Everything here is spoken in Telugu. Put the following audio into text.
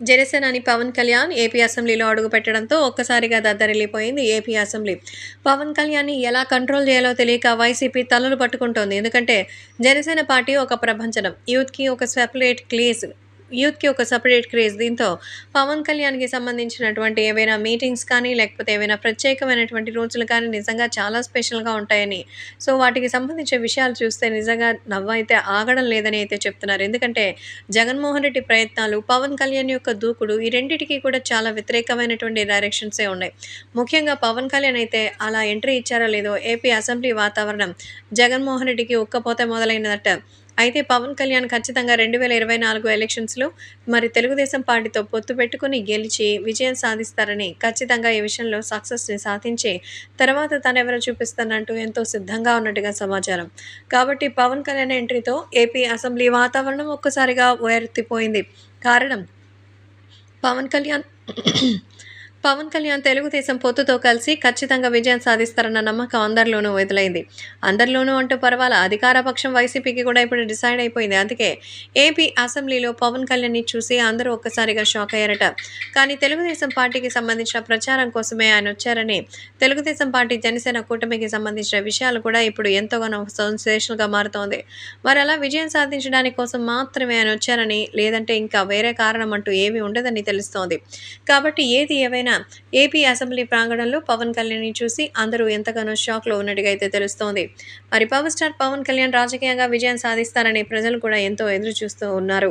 జనసేనాని పవన్ కళ్యాణ్ ఏపీ అసెంబ్లీలో అడుగుపెట్టడంతో ఒక్కసారిగా దద్దరిల్లిపోయింది ఏపీ అసెంబ్లీ. పవన్ కళ్యాణ్ని ఎలా కంట్రోల్ చేయాలో తెలియక వైసీపీ తలలు పట్టుకుంటోంది. ఎందుకంటే జనసేన పార్టీ ఒక ప్రభంజనం. యూత్కి ఒక సెపరేట్ క్లేజ్. యూత్కి ఒక సపరేట్ క్రేజ్. దీంతో పవన్ కళ్యాణ్కి సంబంధించినటువంటి ఏవైనా మీటింగ్స్ కానీ లేకపోతే ఏవైనా ప్రత్యేకమైనటువంటి రోజులు కానీ నిజంగా చాలా స్పెషల్గా ఉంటాయని. సో వాటికి సంబంధించిన విషయాలు చూస్తే నిజంగా నవ్వైతే ఆగడం లేదని అయితే చెప్తున్నారు. ఎందుకంటే జగన్మోహన్ రెడ్డి ప్రయత్నాలు పవన్ కళ్యాణ్ యొక్క దూకుడు ఈ రెండింటికి కూడా చాలా వ్యతిరేకమైనటువంటి డైరెక్షన్సే ఉన్నాయి. ముఖ్యంగా పవన్ కళ్యాణ్ అయితే అలా ఎంట్రీ ఇచ్చారో లేదో ఏపీ అసెంబ్లీ వాతావరణం జగన్మోహన్ రెడ్డికి ఉక్కపోతే మొదలైనదట. అయితే పవన్ కళ్యాణ్ ఖచ్చితంగా రెండు వేల ఇరవై నాలుగు ఎలక్షన్స్లో మరి తెలుగుదేశం పార్టీతో పొత్తు పెట్టుకుని గెలిచి విజయం సాధిస్తారని ఖచ్చితంగా ఈ విషయంలో సక్సెస్ని సాధించి తర్వాత తనెవరో చూపిస్తానంటూ ఎంతో సిద్ధంగా ఉన్నట్టుగా సమాచారం. కాబట్టి పవన్ కళ్యాణ్ ఎంట్రీతో ఏపీ అసెంబ్లీ వాతావరణం ఒక్కసారిగా ఉయర్తిపోయింది. కారణం పవన్ కళ్యాణ్ పవన్ కళ్యాణ్ తెలుగుదేశం పొత్తుతో కలిసి ఖచ్చితంగా విజయం సాధిస్తారన్న నమ్మకం అందరిలోనూ వదిలైంది అందరిలోనూ అంటూ పర్వాల అధికార పక్షం వైసీపీకి కూడా ఇప్పుడు డిసైడ్ అయిపోయింది. అందుకే ఏపీ అసెంబ్లీలో పవన్ కళ్యాణ్ని చూసి అందరూ ఒక్కసారిగా షాక్ అయ్యారట. కానీ తెలుగుదేశం పార్టీకి సంబంధించిన ప్రచారం కోసమే ఆయన వచ్చారని తెలుగుదేశం పార్టీ జనసేన కూటమికి సంబంధించిన విషయాలు కూడా ఇప్పుడు ఎంతోగానో సెన్సేషన్గా మారుతోంది. మరి అలా విజయం సాధించడానికి కోసం మాత్రమే ఆయన వచ్చారని లేదంటే ఇంకా వేరే కారణం అంటూ ఏమీ ఉండదని తెలుస్తోంది. కాబట్టి ఏది ఏవైనా ఏపీ అసెంబ్లీ ప్రాంగణంలో పవన్ కళ్యాణ్ని చూసి అందరూ ఎంతగానో షాక్లో ఉన్నట్టుగా అయితే తెలుస్తోంది. మరి పవర్ స్టార్ పవన్ కళ్యాణ్ రాజకీయంగా విజయం సాధిస్తారని ప్రజలు కూడా ఎంతో ఎదురు చూస్తూ ఉన్నారు.